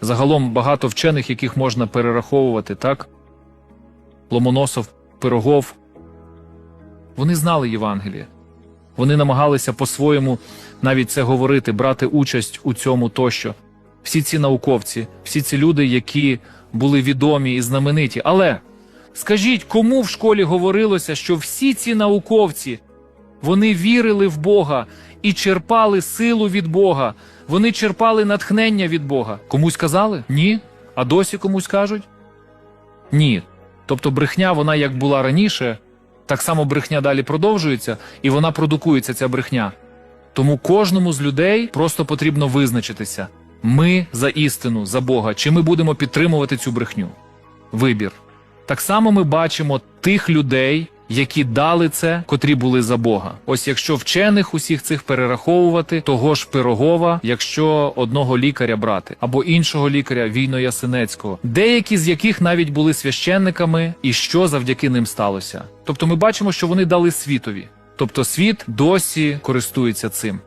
Загалом багато вчених, яких можна перераховувати, так? Ломоносов, Пирогов. Вони знали Євангеліє. Вони намагалися по-своєму навіть це говорити, брати участь у цьому тощо. Всі ці науковці, всі ці люди, які були відомі і знамениті. Але скажіть, кому в школі говорилося, що всі ці науковці вони вірили в Бога і черпали силу від Бога. Вони черпали натхнення від Бога. Комусь казали? Ні. А досі комусь кажуть? Ні. Тобто брехня, вона як була раніше, так само брехня далі продовжується, і вона продукується, ця брехня. Тому кожному з людей просто потрібно визначитися: ми за істину, за Бога, чи ми будемо підтримувати цю брехню. Вибір. Так само ми бачимо тих людей, які дали це, котрі були за Бога. Ось якщо вчених усіх цих перераховувати, того ж Пирогова, якщо одного лікаря брати, або іншого лікаря Війно Ясинецького, деякі з яких навіть були священниками, і що завдяки ним сталося. Тобто ми бачимо, що вони дали світові. Тобто світ досі користується цим.